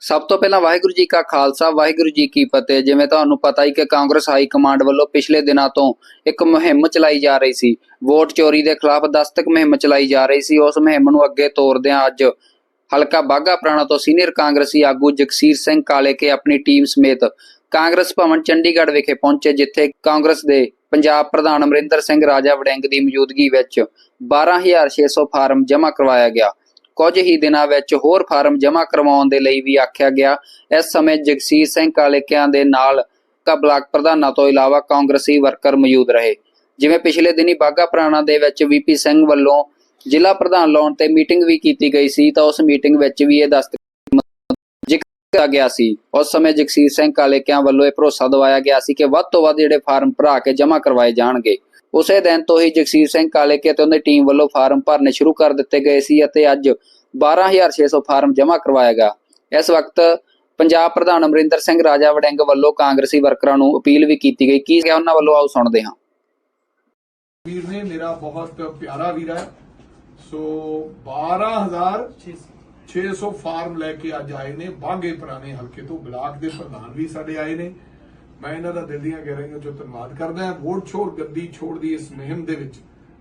ਸਭ ਤੋਂ ਪਹਿਲਾਂ ਵਾਹਿਗੁਰੂ ਜੀ ਕਾ ਖਾਲਸਾ, ਵਾਹਿਗੁਰੂ ਜੀ ਕੀ ਫਤਿਹ। ਜਿਵੇਂ ਤੁਹਾਨੂੰ ਪਤਾ ਹੀ ਕਿ ਕਾਂਗਰਸ ਹਾਈ ਕਮਾਂਡ ਵੱਲੋਂ ਪਿਛਲੇ ਦਿਨਾਂ ਤੋਂ ਇੱਕ ਮੁਹਿੰਮ ਚਲਾਈ ਜਾ ਰਹੀ ਸੀ। ਵੋਟ ਚੋਰੀ ਦੇ ਖਿਲਾਫ ਦਸਤਕ ਮੁਹਿੰਮ ਚਲਾਈ ਜਾ ਰਹੀ ਸੀ। ਉਸ ਮੁਹਿੰਮ ਨੂੰ ਅੱਗੇ ਤੋਰਦਿਆਂ ਅੱਜ ਹਲਕਾ ਬਾਗਾ ਪ੍ਰਾਣਾ ਤੋਂ ਸੀਨੀਅਰ ਕਾਂਗਰਸੀ ਆਗੂ ਜਗਸੀਰ ਸਿੰਘ ਕਾਲੇ ਕੇ ਆਪਣੀ ਟੀਮ ਸਮੇਤ ਕਾਂਗਰਸ ਭਵਨ ਚੰਡੀਗੜ੍ਹ ਵਿਖੇ ਪਹੁੰਚੇ, ਜਿੱਥੇ ਕਾਂਗਰਸ ਦੇ ਪੰਜਾਬ ਪ੍ਰਧਾਨ ਅਮਰਿੰਦਰ ਸਿੰਘ ਰਾਜਾ ਵੜਿੰਗ ਦੀ ਮੌਜੂਦਗੀ ਵਿੱਚ 12600 ਫਾਰਮ ਜਮ੍ਹਾਂ ਕਰਵਾਇਆ ਗਿਆ। ਕੁਝ ਹੀ ਦਿਨਾਂ ਵਿੱਚ ਹੋਰ ਫਾਰਮ ਜਮ੍ਹਾਂ ਕਰਵਾਉਣ ਦੇ ਲਈ ਵੀ ਆਖਿਆ ਗਿਆ। ਇਸ ਸਮੇਂ ਜਗਸੀਰ ਸਿੰਘ ਕਾਲੇਕਿਆਂ ਦੇ ਨਾਲ ਕਾ ਬਲਾਕ ਪ੍ਰਧਾਨਾਂ ਤੋਂ ਇਲਾਵਾ ਕਾਂਗਰਸੀ ਵਰਕਰ ਮੌਜੂਦ ਰਹੇ। ਜਿਵੇਂ ਪਿਛਲੇ ਦਿਨੀ ਬਾਗਾ ਪ੍ਰਾਣਾ ਦੇ ਵਿੱਚ ਵੀਪੀ ਸਿੰਘ ਵੱਲੋਂ ਜ਼ਿਲ੍ਹਾ ਪ੍ਰਧਾਨ ਲਾਉਣ ਤੇ ਮੀਟਿੰਗ ਵੀ ਕੀਤੀ ਗਈ ਸੀ ਤਾਂ ਉਸ ਮੀਟਿੰਗ ਵਿੱਚ ਵੀ ਇਹ ਦਸਤ ਜ਼ਿਕਰ ਗਿਆ ਸੀ। ਉਸ ਸਮੇਂ ਜਗਸੀਰ ਸਿੰਘ ਕਾਲੇਕਿਆਂ ਵੱਲੋਂ ਇਹ ਭਰੋਸਾ ਦਿਵਾਇਆ ਗਿਆ ਸੀ ਕਿ ਵੱਧ ਤੋਂ ਵੱਧ ਜਿਹੜੇ ਫਾਰਮ ਭਰਾ ਕੇ ਜਮ੍ਹਾਂ ਕਰਵਾਏ ਜਾਣਗੇ। ਉਸੇ ਦਿਨ ਤੋਂ ਹੀ ਜਗਸੀਰ ਸਿੰਘ ਕਾਲੇਕੇ ਤੇ ਉਹਦੀ ਟੀਮ ਵੱਲੋਂ ਫਾਰਮ ਭਰਨੇ ਸ਼ੁਰੂ ਕਰ ਦਿੱਤੇ ਗਏ ਸੀ ਅਤੇ ਅੱਜ 12600 ਫਾਰਮ ਜਮ੍ਹਾਂ ਕਰਵਾਇਆ ਗਿਆ। ਇਸ ਵਕਤ ਪੰਜਾਬ ਪ੍ਰਧਾਨ ਅਮਰਿੰਦਰ ਸਿੰਘ ਰਾਜਾ ਵੜਿੰਗ ਵੱਲੋਂ ਕਾਂਗਰਸੀ ਵਰਕਰਾਂ ਨੂੰ ਅਪੀਲ ਵੀ ਕੀਤੀ ਗਈ। ਕੀ ਕਿਹਾ ਉਹਨਾਂ ਵੱਲੋਂ? ਆਓ ਸੁਣਦੇ ਹਾਂ। ਵੀਰ ਨੇ ਮੇਰਾ ਬਹੁਤ ਪਿਆਰਾ ਵੀਰ ਹੈ। ਸੋ 12600 ਫਾਰਮ ਲੈ ਕੇ ਅੱਜ ਆਏ ਨੇ ਬਾਗੇ ਪੁਰਾਣੇ ਹਲਕੇ ਤੋਂ ਬਲਾਕ ਦੇ ਪ੍ਰਧਾਨ ਵੀ ਸਾਡੇ ਆਏ ਨੇ। ਮੈਂ ਇਹਨਾਂ ਦਾ ਦਿਲ ਦੀਆਂ ਗਹਿਰਾਈਆਂ ਚੋਂ ਧੰਨਵਾਦ ਕਰਦਾ ਹਾਂ। ਵੋਟ ਛੋੜ ਗੱਦੀ ਛੋੜ ਦੀ ਇਸ ਮੁਹਿੰਮ ਦੇ ਵਿੱਚ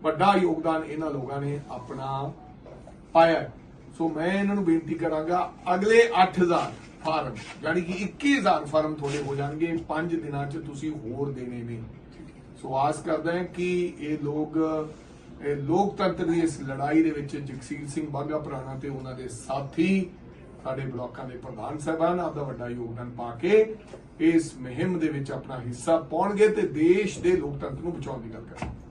ਵੱਡਾ ਯੋਗਦਾਨ ਇਹਨਾਂ ਲੋਕਾਂ ਨੇ ਆਪਣਾ ਪਾਇਆ ਸੋ ਮੈਂ ਇਹਨਾਂ ਨੂੰ ਬੇਨਤੀ ਕਰਾਂਗਾ, ਅਗਲੇ 8000 ਫਾਰਮ, ਯਾਨੀ ਕਿ 21000 ਫਾਰਮ ਤੁਹਾਡੇ ਹੋ ਜਾਣਗੇ 5 ਦਿਨਾਂ 'ਚ ਤੁਸੀਂ ਹੋਰ ਦੇਣੇ ਨੇ। ਸੋ ਆਸ ਕਰਦਾ ਹਾਂ ਕਿ ਇਹ ਲੋਕ ਲੋਕਤੰਤਰ ਦੀ ਇਸ ਲੜਾਈ ਦੇ ਵਿੱਚ ਜਗਸੀਰ ਸਿੰਘ ਬਾਗਾ ਪੁਰਾਣਾ ਤੇ ਉਹਨਾਂ ਦੇ ਸਾਥੀ, ਸਾਡੇ ਬਲਾਕਾਂ ਦੇ ਪ੍ਰਧਾਨ ਸਾਹਿਬਾਨ, ਆਪਦਾ ਵੱਡਾ ਯੋਗਦਾਨ ਪਾ ਕੇ ਇਸ ਮੁਹਿੰਮ ਦੇ ਵਿੱਚ ਆਪਣਾ ਹਿੱਸਾ ਪਾਉਣਗੇ ਤੇ ਦੇਸ਼ ਦੇ ਲੋਕਤੰਤਰ ਨੂੰ ਬਚਾਉਣ ਦੀ ਗੱਲ ਕਰਨਗੇ।